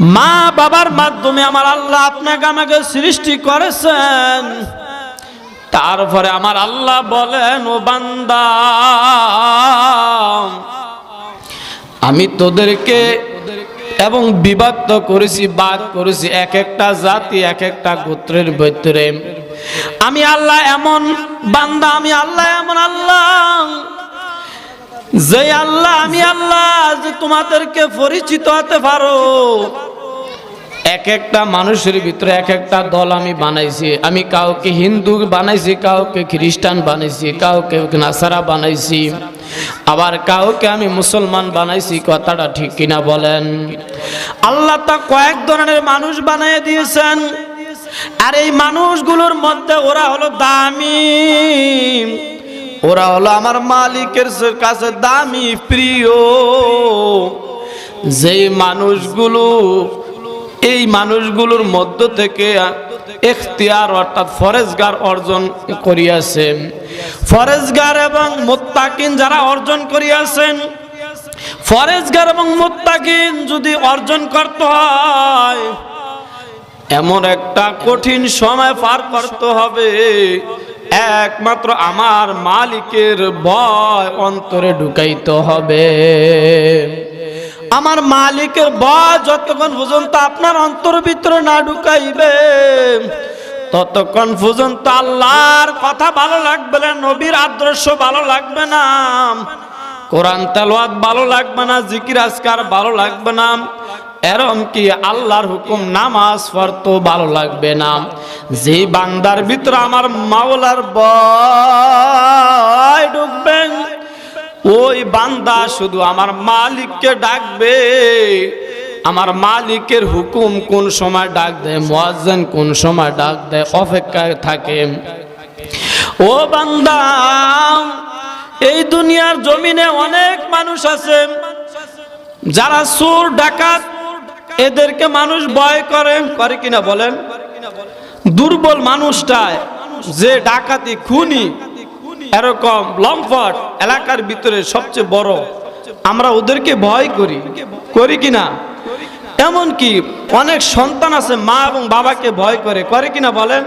মা বাবার মাধ্যমে আমার আল্লাহ আপনাকে আমাকে সৃষ্টি করেছেন। তারপরে আমার আল্লাহ বলেন, ও বান্দা, আমি তোদেরকে এবং বিভক্ত করেছি, বাদ করেছি, এক একটা জাতি, এক একটা গোত্রের ভিতরে। আমি আল্লাহ এমন বান্দা, আমি আল্লাহ এমন আল্লাহ। যে আল্লাহ, আমি আল্লাহ, যে তোমাদেরকে পরিচিত হতে পারো। এক একটা মানুষের ভিতরে এক একটা দল আমি বানাইছি। আমি কাউকে হিন্দু বানাইছি, কাউকে খ্রিস্টান বানাইছি, কাউকে নাসারা বানাইছি। আবার কাউকে আমি মুসলমান বানাইছি, কথাটা ঠিক কিনা বলেন? আল্লাহ তা কয়েক ধরনের মানুষ বানিয়ে দিয়েছেন। আর এই মানুষগুলোর মধ্যে ওরা হলো দামি। ওরা হলো আমার মালিকের কাছে দামি প্রিয়। যেই মানুষগুলো, এই মানুষগুলোর মধ্য থেকে এখতিয়ার অর্থাৎ ফরেজগার অর্জন করিয়াছেন ফরেজগার এবং মোত্তাকিন যারা অর্জন করিয়াছেন, ফরেজগার এবং মোত্তাকিন যদি অর্জন করতে হয়, এমন একটা কঠিন সময় পার করতে হবে একমাত্র আমার মালিকের ভয় অন্তরে ঢুকাইতে হবে। আমার মালিকের ভয় যতক্ষণ পর্যন্ত আপনার অন্তর ভিতরে না ঢুকাইবে, ততক্ষণ পর্যন্ত আল্লাহর কথা ভালো লাগবে না, নবীর আদর্শ ভালো লাগবে না, কোরআন তেলাওয়াত ভালো লাগবে না, জিকির আজকার ভালো লাগবে না। এরম কি আল্লাহর হুকুম? নামাজ পড়তো ভালো লাগবে না। যে বান্দার ভিতরে আমার মাওলার ভয় ঢুকবেন ওই বান্দা শুধু আমার মালিককে ডাকবে। আমার মালিকের হুকুম কোন সময় ডাক দেয়? মোয়াজ্জেন কোন সময় ডাক দেয়? অপেক্ষায় থাকে। ও বান্দা, এই দুনিয়ার জমিনে অনেক মানুষ আছে, যারা সুর ডাকাত এদেরকে মানুষ ভয় করে। করে কিনা বলেন? দুর্বল মানুষটায় যে ডাকাতি, খুনি, এরকম লম্পট এলাকার ভিতরে সবচেয়ে বড়, আমরা ওদেরকে ভয় করি। করি কিনা? এমন কি অনেক সন্তান আছে মা এবং বাবাকে ভয় করে। করে কিনা বলেন?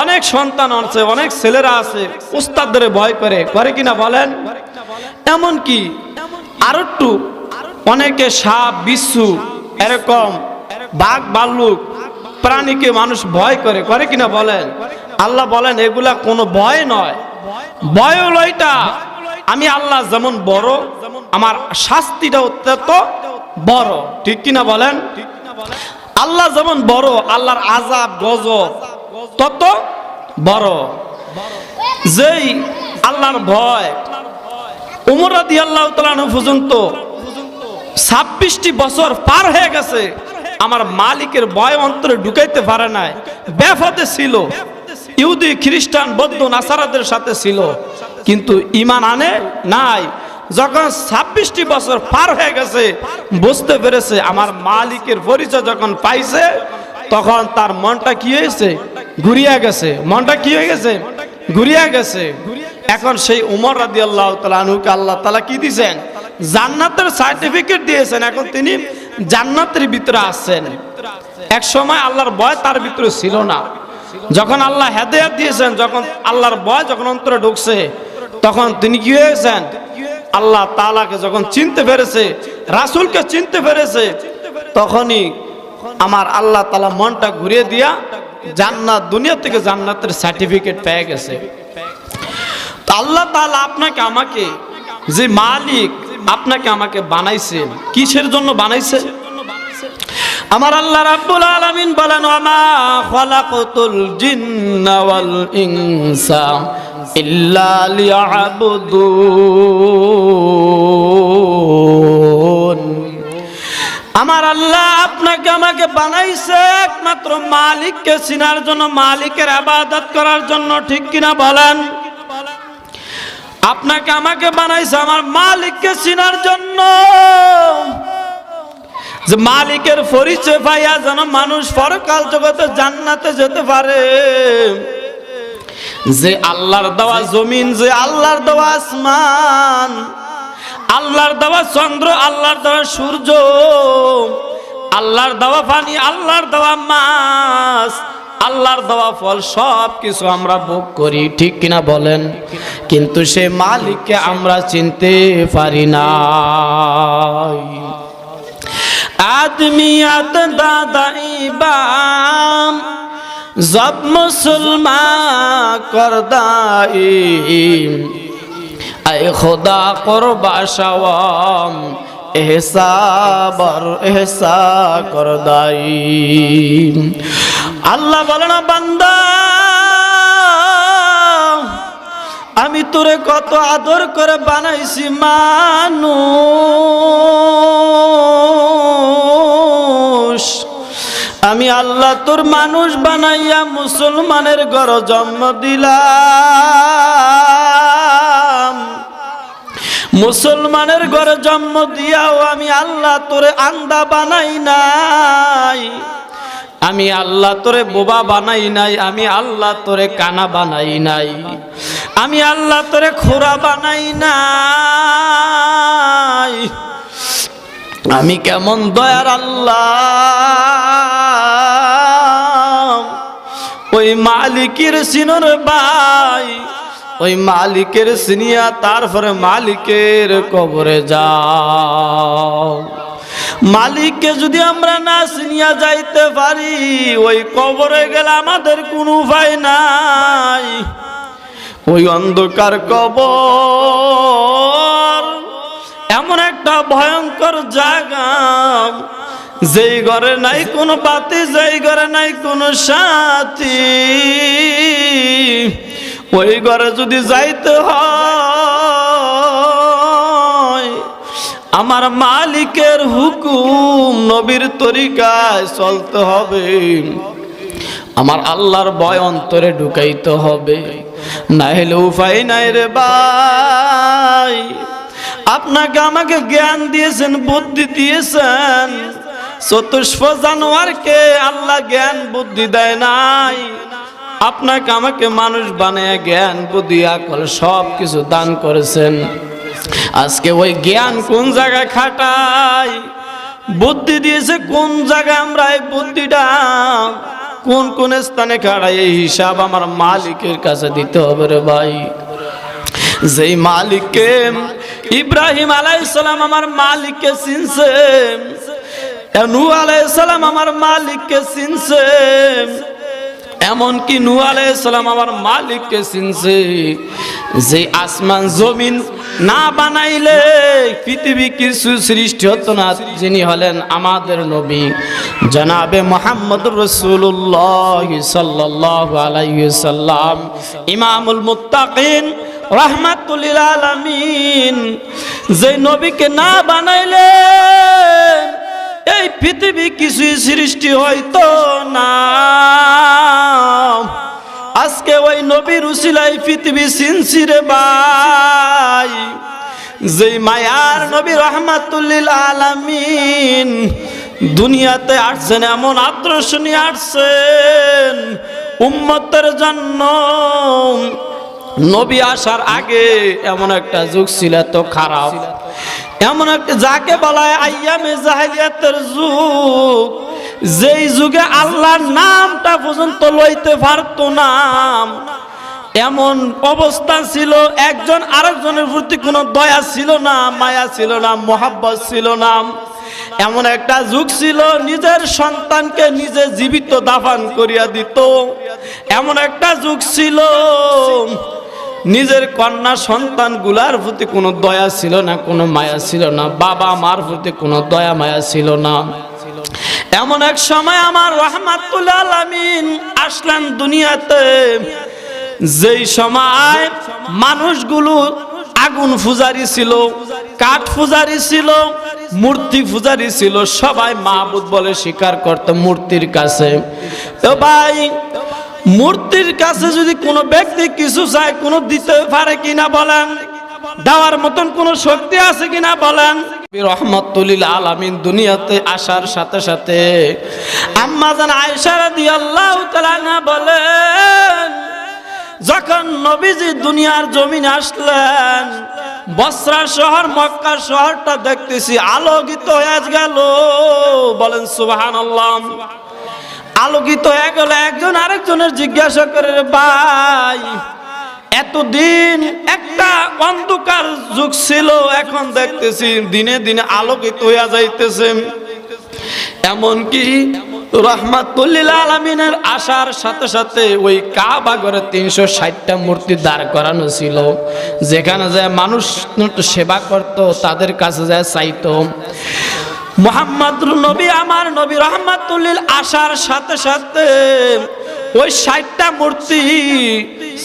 অনেক সন্তান আছে, অনেক ছেলেরা আছে, উস্তাদদের ভয় করে। করে কিনা বলেন? এমন কি আর একটু, অনেকে সাপ, বিচ্ছু এরকম বাঘ, ভাল্লুক, প্রাণীকে মানুষ ভয় করে করে কিনা বলেন? আল্লাহ বলেন, এগুলা কোনো ভয় নয়। ভয় হলো এটা আমি আল্লাহ যেমন বড়, আমার শাস্তিটা অত্যন্ত বড়। ঠিক কিনা বলেন? আল্লাহ যেমন বড়, আল্লাহর আজাব গজব তত বড়। যেই আল্লাহর ভয়, উমর রাদি আল্লাহ পর্যন্ত ছাব্বিশটি বছর পার হয়ে গেছে। আমার মালিকের বয় অন্তরে ঢুকাইতে পারে নাই। বেফতে ছিল। ইহুদি, খ্রিস্টান, বৌদ্ধ, নাসারাদের সাথে ছিল। কিন্তু ইমান আনে নাই। যখন ছাব্বিশটি বছর পার হয়ে গেছে, বুঝতে পেরেছে আমার মালিকের পরিচয় যখন পাইছে, তখন তার মনটা কি হয়েছে? ঘুরিয়া গেছে। মনটা কি হয়ে গেছে? ঘুরিয়া গেছে। এখন সেই উমর রাদি আল্লাহ তালুকে আল্লাহ তালা কি দিছেন? জান্নাতের সার্টিফিকেট দিয়েছেন, এখন তিনি জান্নাতের ভিতরে আসছেন এক সময় আল্লাহর ভয় তার ভিতরে ছিল না। যখন আল্লাহ হেদায়াত দিয়েছেন, যখন আল্লাহর ভয় যখন অন্তরে ঢুকছে, তখন তিনি কি হয়েছেন? আল্লাহ তালাকে যখন চিনতে পেরেছে, রাসুলকে চিনতে পেরেছে, তখনই আমার আল্লাহ তালা মনটা ঘুরিয়ে দিয়া জান্নাত, দুনিয়া থেকে জান্নাতের সার্টিফিকেট পেয়ে গেছে। আল্লাহ তাআলা আপনাকে, আমাকে যে মালিক আপনাকে আমাকে বানাইছেন কিসের জন্য বানাইছে? আমার আল্লাহ রাব্বুল আলামিন বলেন আমা খালাকাতুল জিন্না ওয়াল ইনসা ইল্লা লিয়াবুদুন। আমার আল্লাহ আপনাকে আমাকে বানাইছে একমাত্র মালিককে চিনার জন্য, মালিকের আবাদত করার জন্য, ঠিক কিনা বলেন? আপনাকে আমাকে বানাইছে আমার মালিককে চিনার জন্য। যে মালিকের পরিচয় পাইয়া যেন মানুষ পরকাল জগতে জান্নাতে যেতে পারে। যে আল্লাহর দেওয়া জমিন, যে আল্লাহর দেওয়া আসমান, আল্লাহর দেওয়া চন্দ্র, আল্লাহর দেওয়া সূর্য, আল্লাহর দেওয়া পানি, আল্লাহর দেওয়া মাছ আল্লাহর দেওয়া ফল সব কিছু আমরা ভোগ করি, ঠিক কিনা বলেন? কিন্তু সে মালিককে আমরা চিনতে পারি না আদমিয়াত দাদাই বাম জব মুসলমান করদাই আয় খোদা করবা সওয়াম শাওয়াম এহসাবর এহসা করদাই আল্লাহ বলে না, বান্দা, আমি তোরে কত আদর করে বানাইছি, মানুষ। আমি আল্লাহ তোর মানুষ বানাইয়া মুসলমানের ঘর জন্ম দিলাম। মুসলমানের ঘরে জন্ম দিয়াও আমি আল্লাহ তোরে আন্দা বানাই নাই। আমি আল্লাহ তোরে বোবা বানাই নাই, আমি আল্লাহ তোরে কানা বানাই নাই। আমি আল্লাহ তোরে খোরা বানাই নাই। আমি কেমন দয়ার আল্লাহ। ওই মালিকের সিনর ভাই ওই মালিকের সিনিয়া তারপরে মালিকের কবরে যাও। মালিককে যদি আমরা না সিনিয়া যাইতে পারি, ওই কবরে গেলে আমাদের কোনো উপায় নাই। ওই অন্ধকার কবর, এমন একটা ভয়ঙ্কর জায়গা। যেই ঘরে নাই কোনো বাতি, যেই ঘরে নাই কোনো সাথী। ওই ঘরে যদি যাইতে হয়, আমার মালিকের হুকুম নবীর তরিকায় চলতে হবে। আমার আল্লাহর ভয় অন্তরে ঢুকাইতে হবে। না হলে উপায় নাই রে ভাই। আপনাকে আমাকে জ্ঞান দিয়েছেন, বুদ্ধি দিয়েছেন। চতুষ্প জানোয়ারকে আল্লাহ জ্ঞান বুদ্ধি দেয় নাই। আপনাকে আমাকে মানুষ বানায় জ্ঞান, বুদ্ধি, আকল সব কিছু দান করেছেন। আজকে ওই জ্ঞান কোন জায়গায় খাটাই? বুদ্ধি দিয়েছে কোন জায়গায় আমরা এই বুদ্ধিটা? কোন কোন স্থানে খাড়াই এই হিসাব আমার মালিকের কাছে দিতে হবে রে ভাই। যেই মালিককে ইব্রাহিম আলাইসালাম আমার মালিককে চিনছে নু আমার মালিককে চিনছে এমনকি নু আলাইসালাম আমার মালিককে চিনছে যে আসমান জমিন না বানাইলে পৃথিবী কিছু সৃষ্টি হতো না। যিনি হলেন আমাদের নবী, জনাবে মোহাম্মদ রসুল্লাহ সাল্লাহ আলাইসাল্লাম ইমামুল মুত্তাকিন রহমাতুল্লিল আলামিন, যে নবীকে না বানাইলে এই পৃথিবী কিছুই সৃষ্টি হইতো না। আজকে ওই নবীর উসিলাই পৃথিবী সিনসিরে বাই। যেই মায়ার নবী রহমাতুল্লিল আলামিন দুনিয়াতে আসছেন, এমন আদর্শ নিয়ে আসছেন, উম্মতের জন্য। নবী আসার আগে এমন একটা যুগ ছিল তো খারাপ। এমন যাকে বলা হয় আইয়ামে জাহিলিয়াতের যুগ, যেই যুগে আল্লাহর নামটা পর্যন্ত লইতে পারতো না। এমন অবস্থা ছিল, একজন আরেকজনের প্রতি কোনো দয়া ছিল না, মায়া ছিল না, মোহাব্বত ছিল না। এমন একটা যুগ ছিল, নিজের সন্তানকে নিজে জীবিত দাফান করিয়া দিত। এমন একটা যুগ ছিল নিজের কন্যা সন্তানগুলার প্রতি কোনো দয়া ছিল না, কোনো মায়া ছিল না, বাবা মার প্রতি কোনো দয়া মায়া ছিল না। এমন এক সময় আমার রহমাতুল আলামিন আসলেন দুনিয়াতে, যেই সময় মানুষগুলো আগুন পূজারি ছিল, কাঠ পূজারি ছিল, মূর্তি পূজারি ছিল, সবাই মাহবুদ বলে স্বীকার করতো মূর্তির কাছে। তো ভাই মূর্তির কাছে যদি কোনো ব্যক্তি কিছু চায়, কোনো দিতে পারে কিনা বলেন? দেওয়ার মতন কোনো শক্তি আছে কিনা বলেন? রহমতুল্লিল আলামিন দুনিয়াতে আসার সাথে সাথে তাআলা বলেন, যখন নবীজি দুনিয়ার আসলেন শহর, মক্কা শহরটা দেখতেছি আলোকিত হয়ে গেল। বলেন সুবাহান আলোকিত হয়ে গেল একজন আরেকজনের জিজ্ঞাসা করে ভাই, এতদিন একটা অন্ধকার যুগ ছিল, এখন দেখতেছি দিনে দিনে আলোকিত হইয়া যাইতেছে। এমনকি রহমাতুল্লিল আলমিনের আসার সাথে সাথে ওই কাবা ঘরে তিনশো ষাটটা মূর্তি দাঁড় করানো ছিল, যেখানে যায় মানুষ সেবা করত, তাদের কাছে যায় চাইতো। মোহাম্মদ নবী আমার নবী রহমাতুল্লিল আসার সাথে সাথে ওই ষাটটা মূর্তি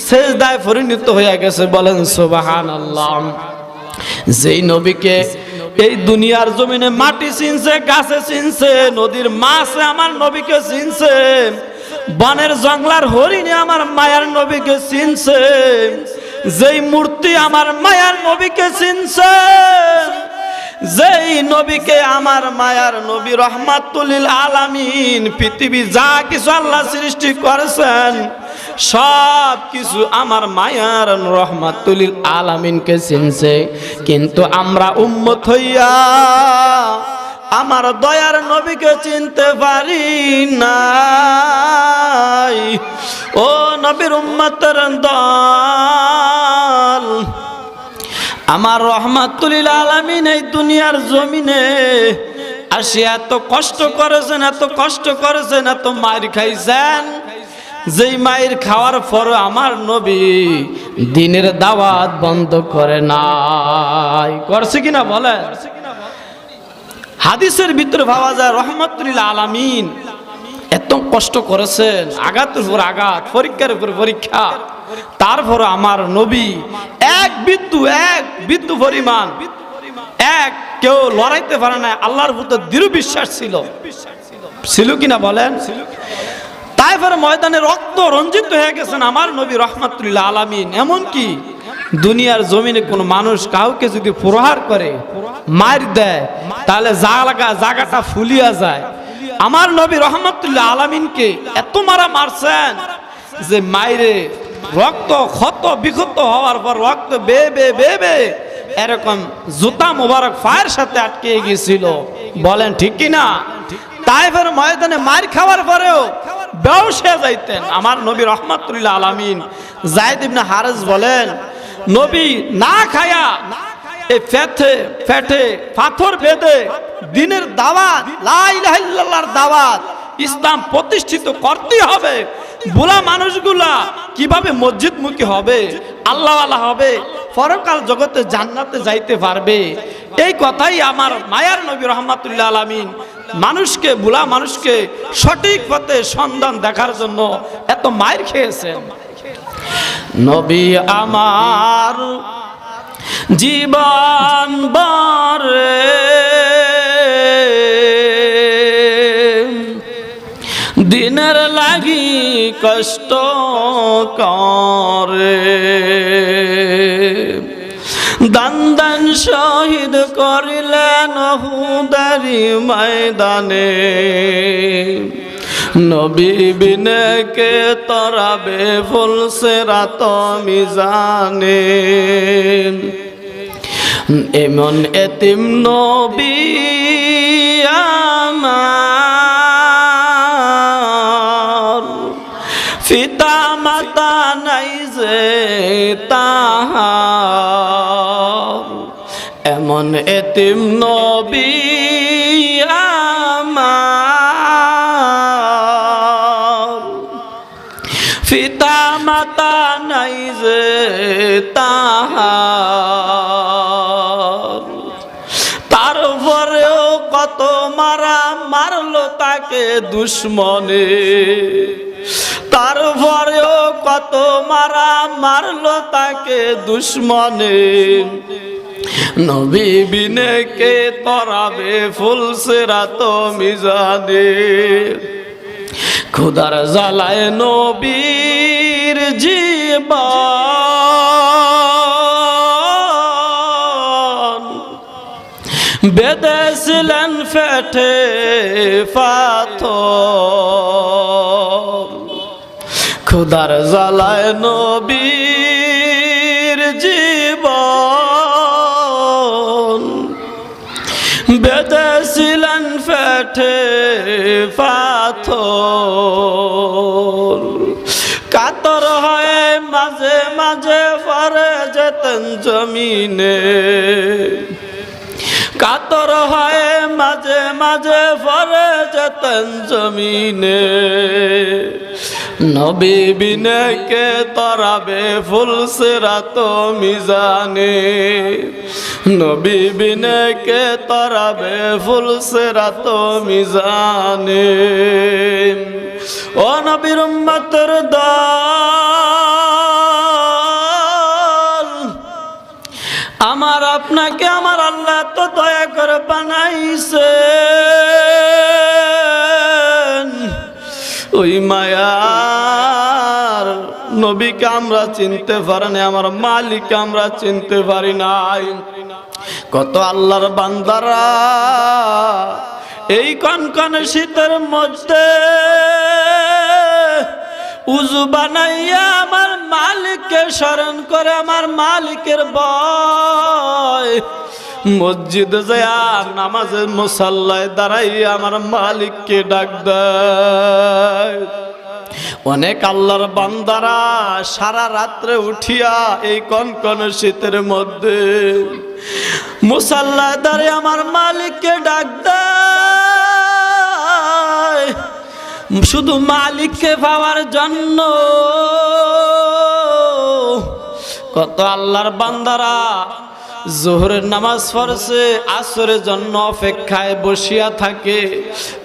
শেষদায় পরিণত হয়ে গেছে। বলেন সোবাহান আল্লাহ যেই নবীকে এই দুনিয়ার জমিনে মাটি চিনছে, গাছে চিনছে, নদীর মাছে আমার নবীকে চিনছে, বনের জঙ্গলার হরিণে আমার মায়ার নবীকে চিনছে, যেই মূর্তি আমার মায়ার নবীকে চিনছে যেই নবীকে আমার মায়ার নবী রহমাতুলিল আলামিন, পৃথিবী যা কিছু আল্লাহ সৃষ্টি করেছেন, সব কিছু আমার মায়ার রহমাতুলিল আলামিনকে চিনছে। কিন্তু আমরা উম্মত হইয়া আমার দয়ার নবীকে চিনতে পারি নাই। ও নবীর উম্মতের দল আমার রহমাতুলিল আলামিন এই দুনিয়ার জমিনে আসি, এত কষ্ট করেছেন, এত কষ্ট করেছেন, এত মায়ের খাইছেন। যেই মায়ের খাওয়ার পর আমার নবী দিনের দাওয়াত বন্ধ করে নাই। করছে কিনা বলে হাদিসের ভিতরে ভাবা যায় রহমতুল্লাহ আলামিন এত কষ্ট করেছেন, আঘাতের উপর আঘাত, পরীক্ষার উপর পরীক্ষা। তারপর আমার নবী এক বিদ্যু এক বিদ্যু পরিমাণ, এক কেউ লড়াইতে পারে না আল্লাহর প্রতি দৃঢ় বিশ্বাস ছিল ছিল কিনা বলেন? তাইফের ময়দানে রক্ত রঞ্জিত হয়ে গেছেন আমার নবী রহমাতুল্লাহ আলামিন। এমনকি দুনিয়ার জমিনে কোন মানুষ কাউকে যদি প্রহার করে, মার দেয়, তাহলে জায়গা জায়গাটা ফুলিয়া যায়। আমার নবী রহমতুল্লাহ আলামিনকে এত মারা মারছেন যে মাইরে রক্ত ক্ষত বিক্ষত হওয়ার পর রক্ত বে বে বে বে, এরকম জুতা মোবারক ফায়ের সাথে আটকে গিয়েছিল। বলেন, ঠিক কি না তাইফের ময়দানে মার খাওয়ার পরেও ব্যবসা যাইতেন। আমার নবী রহমতুল্লাহ আলামিন জায়দ ইবনে হারেস বলেন, নবী না খায়া এই ফেটে ফেটে পাথর দিনের দাওয়াত লাইলাহিল্লাহর দাওয়াত ইসলাম প্রতিষ্ঠিত করতে হবে। বুলা মানুষগুলা কীভাবে মসজিদ মুখী হবে আল্লাহওয়ালা হবে। পরকাল জগতে জান্নাতে যাইতে পারবে। এই কথাই আমার মায়ার নবী রহমাতুল্লাহ আলামিন মানুষকে বুলা মানুষকে সঠিক পথে সন্ধান দেখার জন্য এত মায়ের খেয়েছেন। নবী আমার জীবন বারে লাগি কষ্ট করে। দান দান শহীদ করিলেন হুদারি ময়দানে। নবী বিনে কে তরাবে ফুলসে রাত মিজানে। এমন এতিম নবী আমার তাহার। এমন এতিম নবী আমার। পিতা মাতা নাই যে তাহার। তারপরেও কত মারা মারলো তাকে দুশ্মনে। তারপরেও কত মারা মারলো তাকে দুশ্মনে। নবী বিনে কে তরাবে ফুলসেরা তো মিজানে। খুদার জ্বালায় নবীর জীবন। বেদেছিলেন ফেটে পাথর খুদার জালায় নবীর জীবন। বেঁধেছিলেন ফেটে পাথর। কাতর হয়ে মাঝে মাঝে ফরে যেতেন জমিনে। কাতর হয়ে মাঝে মাঝে ফরে যেতেন জমিনে। নবী বিনে কে তরাবে ফুল সেরাত মিজানে। নবী বিনে কে তরাবে ফুল সেরাত মিজানে। ও নবীর উম্মতের দল, আমার আপনাকে আমার আল্লাহ তো দয়া করে বানাইছে ওই মায়ার নবীকে আমরা চিনতে পারি না আমার মালিক আমরা চিনতে পারি নাই। কত আল্লাহর বান্দারা এই কনকনে শীতের মধ্যে উজু বানাইয়া আমার মালিককে স্মরণ করে আমার মালিকের বয় মসজিদে যায় নামাজের মুসাল্লায় দাঁড়াইয়া আমার মালিককে ডাক দেয়। অনেক আল্লাহর বান্দারা সারা রাত্রে উঠিয়া এই কনকন শীতের মধ্যে মুসাল্লায় দাঁড়িয়ে আমার মালিককে ডাক শুধু মালিককে পাওয়ার জন্য। কত আল্লাহর বান্দারা জোহরের নামাজ পড়ছে, আসরের জন্য অপেক্ষায় বসিয়া থাকে।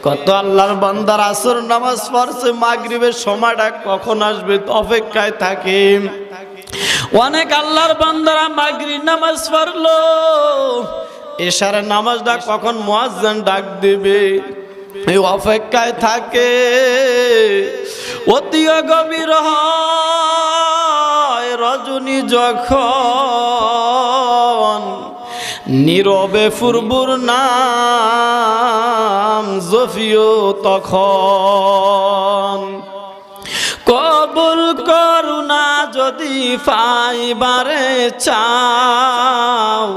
কত আল্লাহর বান্দার আসর নামাজ পড়ছে, মাগরিবের সময়টা কখন আসবে অপেক্ষায় থাকে। অনেক আল্লাহর বান্দারা মাগরি নামাজ পড়ল এশারের নামাজটা কখন মুয়াজ্জিন ডাক দিবে এই অপেক্ষায় থাকে। অতি গভীর হয় রজনী যখন নীরবে ফুরবুর নাম জফিও তখন। কবুল করুণা যদি পাইবারে চাও,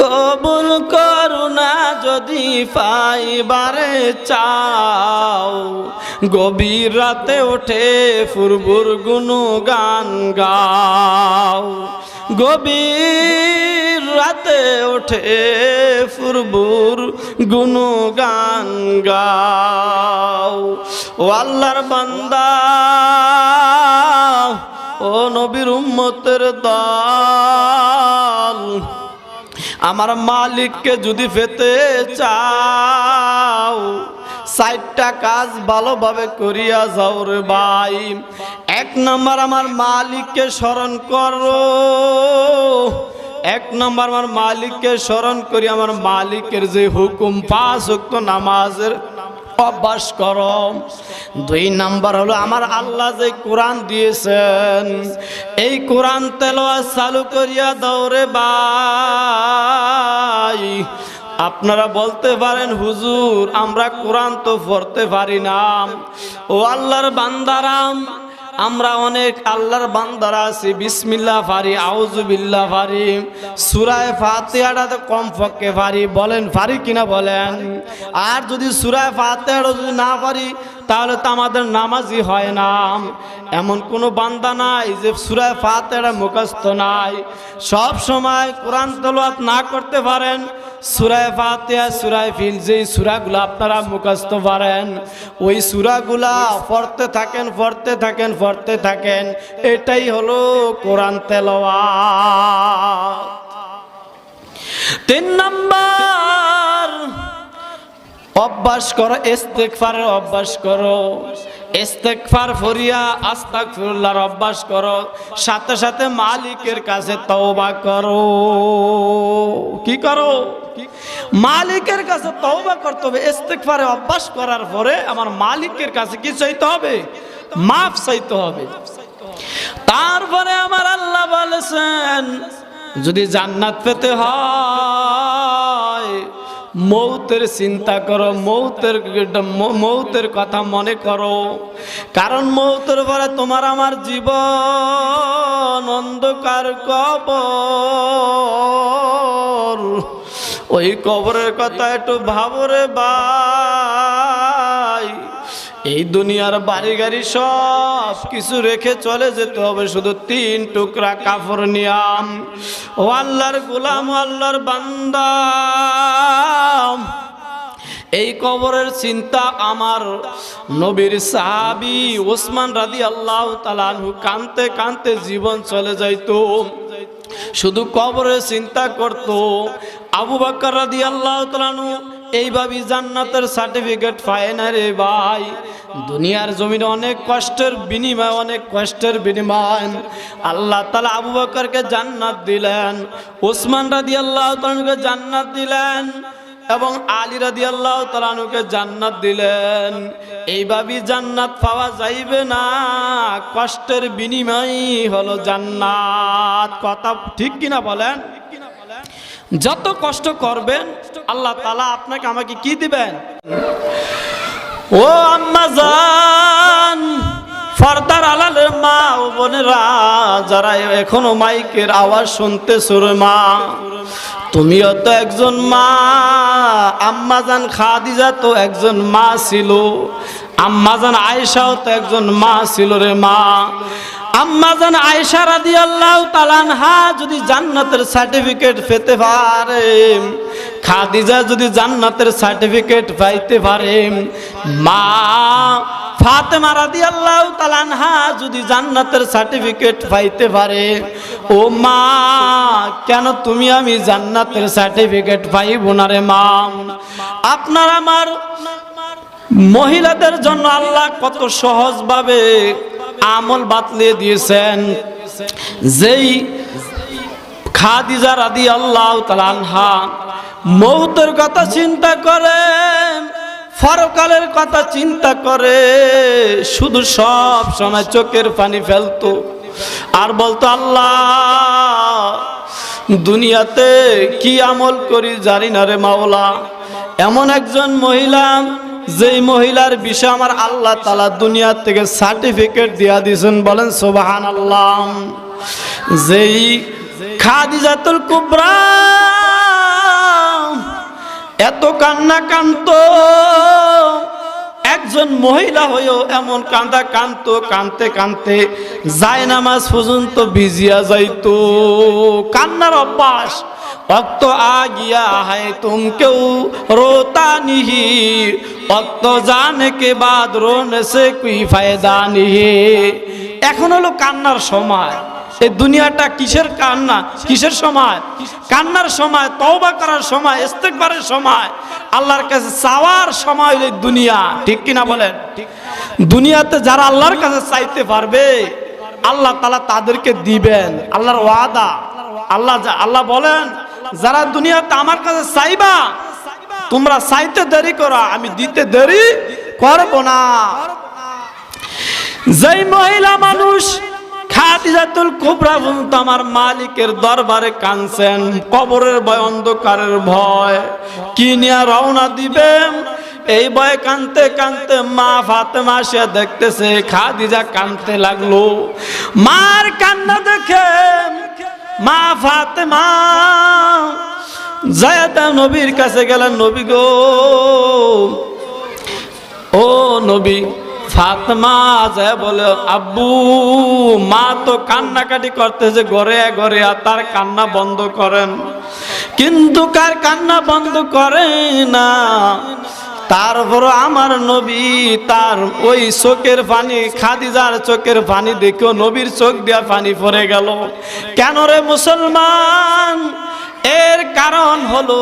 কবুল করুণা যদি পাইবারে চাও, গভীর রাতে ওঠে ফুরবুর গুনু গান গাও। গভীর রাতে ওঠে ফুরবুর গুনু গান গাও। ও আল্লাহর বান্দা, ও নবীর উম্মতের দল, আমার মালিককে যদি পেতে চাও চারটা কাজ ভালোভাবে করিয়া যাও রে ভাই। এক নম্বর আমার মালিককে স্মরণ করো। এক নম্বর আমার মালিককে স্মরণ করি, আমার মালিকের যে হুকুম, পাঁচ উক্ত নামাজের অভ্যাস করো। দুই নাম্বার হলো আমার আল্লাহ যে কোরআন দিয়েছেন, এই কোরআন তেলোয়া চালু করিয়া দৌড়ে বাই আপনারা বলতে পারেন, হুজুর, আমরা কোরআন তো পড়তে পারি না। ও আল্লাহর বান্দারাম আমরা অনেক আল্লাহর বান্দারা আছি। বিসমিল্লা ফারি আউজুবিল্লা ফারি সুরায় ফাতেহাটা তো কম পক্ষে পারি। বলেন ফারি কিনা বলেন? আর যদি সুরায় ফাতেহাটা যদি না পারি তাহলে তো আমাদের নামাজই হয় না। এমন কোনো বান্দা নাই যে সুরায় ফাতেহাটা মুখস্থ নাই। সব সময় কোরআন তলোয়াত না করতে পারেন সুরায় ফাতিহা সুরায় ফিল যেই সুরাগুলো আপনারা মুখস্থ পারেন ওই সুরাগুলা পড়তে থাকেন পড়তে থাকেন পড়তে থাকেন। এটাই হলো কোরআন তেলোয়া তিন নাম্বার অভ্যাস করো ইস্তেকফারের অভ্যাস করো। ইস্তেকফার ফরিয়া আস্তাগফিরুল্লাহর অভ্যাস করো। সাথে সাথে মালিকের কাছে তওবা করো। কি করো? মালিকের কাছে তওবা করতে হবে ইস্তেকফারে অভ্যাস করার পরে আমার মালিকের কাছে কি চাইতে হবে? মাফ চাইতে হবে। তারপরে আমার আল্লাহ বলেছেন, যদি জান্নাত পেতে হয় মৌতের চিন্তা করো, মৌতের মৌতের কথা মনে করো। কারণ মৌতের পরে তোমার আমার জীবন অন্ধকার কবর। ওই কবরের কথা একটু ভাবরে ভাই এই দুনিয়ার বাড়ি গাড়ি সব কিছু রেখে চলে যেতে হবে, শুধু তিন টুকরা কাপড় নিয়াম ও আল্লাহর গোলাম আল্লাহর বান্দা। এই কবরের চিন্তা আমার। নবীর সাহাবি ওসমান রাদি আল্লাহ তালানহু কানতে কানতে জীবন চলে যাইতো। শুধু কবরের চিন্তা করত। আবু বাক্কর রাদি আল্লাহ তালানহু এইভাবে জান্নাতের সার্টিফিকেট পায় না রে ভাই। দুনিয়ার জমিনে অনেক কষ্টের বিনিময়, অনেক কষ্টের বিনিময়। আল্লাহ তালা আবু বাক্করকে জান্নাত দিলেন ওসমান রাদি আল্লাহ তালানহুকে জান্নাত দিলেন এবং আলী রাদি আল্লাহ তালানুকে জান্নাত দিলেন। এইভাবে জান্নাত পাওয়া যাইবে না। কষ্টের বিনিময় হলো জান্নাত। কথা ঠিক কিনা বলেন? যত কষ্ট করবেন আল্লাহ তালা আপনাকে আমাকে কি দিবেন? ও আম্মা জান, ফর্দার আলালের মা ও বোনেরা, যারা এখনও মাইকের আওয়াজ শুনতে সুরে মা, তুমিও তো একজন মা। আম্মাজান খাদিজা তো একজন মা ছিল আম্মাজান আয়েশাও তো একজন মা ছিল রে মা। আম্মাজান আয়েশা রাদিয়াল্লাহু তাআলাহা যদি জান্নাতের সার্টিফিকেট পেতে পারে খাদিজা যদি জান্নাতের সার্টিফিকেট পাইতে পারে, মা ফাতেমা রাদিয়াল্লাহু তাআলাহা যদি জান্নাতের সার্টিফিকেট পাইতে পারে, ও মা কেন তুমি আমি জান্নাতের সার্টিফিকেট পাইব না রে মা? আপনার আমার মহিলাদের জন্য আল্লাহ কত সহজভাবে আমল বাতলিয়ে দিয়েছেন। যেই খাদিজা রাদি আল্লাহ তালানহা মৌতের কথা চিন্তা করে, ফরকালের কথা চিন্তা করে, শুধু সব সময় চোখের পানি ফেলতো। আর বলতো, আল্লাহ, দুনিয়াতে কি আমল করি জানি না রে মাওলা। এমন একজন মহিলা, যেই মহিলার বিষয়ে আমার আল্লাহ তালা দুনিয়া থেকে সার্টিফিকেট দিয়া দিয়েছেন, বলেন সোবাহান আল্লাহ যেই খাদিজাতুল কুবরা এত কান্না কান্ত। একজন মহিলা হয়েও এমন কান্দা কান্ত, কানতে কানতে যায় নামাজ পর্যন্ত ভিজিয়া যাইতো। কান্নার অভ্যাস অক্ত আগিয়া হায় তুম কেউ রোতা নিহি। অক্ত জানে কে বাদ রোনে সে কুই ফায়দা নিহি। এখন হলো কান্নার সময়। এই দুনিয়াটা কিসের কান্না? কিসের সময়? কান্নার সময়, তওবা করার সময় ইস্তেকবারের সময়, আল্লাহর কাছে চাওয়ার সময় এই দুনিয়া। ঠিক কিনা বলেন? দুনিয়াতে যারা আল্লাহর কাছে চাইতে পারবে, আল্লাহ তালা তাদেরকে দিবেন। আল্লাহর ওয়াদা। আল্লাহ আল্লাহ বলেন, যারা দুনিয়াতে আমার কাছে চাইবা, তোমরা চাইতে দেরি করো, আমি দিতে দেরি করব না। যেই মহিলা মানুষ খাদিজাতুল কুবরা পর্যন্ত আমার মালিকের দরবারে কানছেন কবরের ভয় অন্ধকারের ভয়। কি নিয়ে রওনা দিবেন? এই ভয়ে কানতে কানতে মা ফাতেমা সে দেখতেছে, খাদিজা কানতে লাগল। মার কান্না দেখে মা ফাতেমা। জায়াদা নবীর কাছে গেলেন, নবী গো, ও নবী ফাতমা যায় বলে, আব্বু, মা তো কান্নাকাটি করতেছে ঘরে ঘরে তার কান্না বন্ধ করেন। কিন্তু কার কান্না বন্ধ করে না? তারপর আমার নবী তার ওই চোখের পানি, খাদিজার চোখের পানি দেখো নবীর চোখ দিয়া পানি পড়ে গেল। কেন রে মুসলমান? এর কারণ হলো,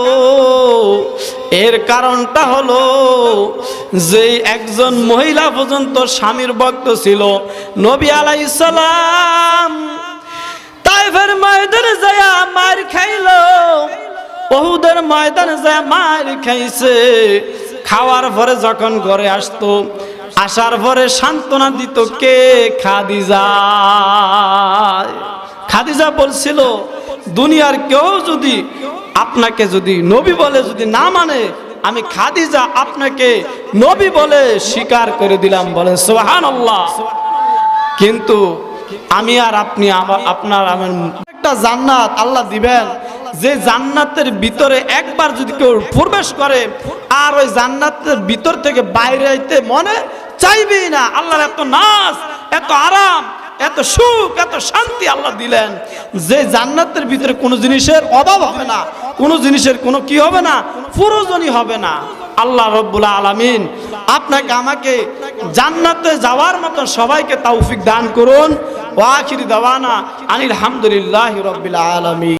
এর কারণটা হলো যে একজন মহিলা পর্যন্ত স্বামীর ভক্ত ছিল, নবী আলাইসালাম তাইফের ময়দানে যায় মার খাইলো। বহুদের ময়দানে যায় মার খাইছে। খাওয়ার পরে যখন ঘরে আসতো, আসার পরে সান্ত্বনা দিত, কে খাদিজা? খাদিজা বলছিল দুনিয়ার কেউ যদি আপনাকে যদি নবী বলে যদি না মানে আমি খাদিজা আপনাকে নবী বলে স্বীকার করে দিলাম বলেন সোহান আল্লাহ কিন্তু আমি আর আপনি আমার, আপনার আমার একটা জান্নাত আল্লাহ দিবেন। যে জান্নাতের ভিতরে একবার যদি কেউ প্রবেশ করে, আর ওই জান্নাতের ভিতর থেকে বাইরে আইতে মনে চাইবেই না। আল্লাহর এত নাচ এত আরাম। এত সুখ, এত শান্তি আল্লাহ দিলেন। যে জান্নাতের ভিতরে কোনো জিনিসের অভাব হবে না, কোনো জিনিসের কোনো কি হবে না, প্রয়োজনই হবে না। আল্লাহ রব্বুল আলামিন আপনাকে, আমাকে জান্নাতে যাওয়ার মতো সবাইকে তৌফিক দান করুন। ওয়াখির দাওয়ানা আনিল হামদুলিল্লাহ রব্বিল আলামিন।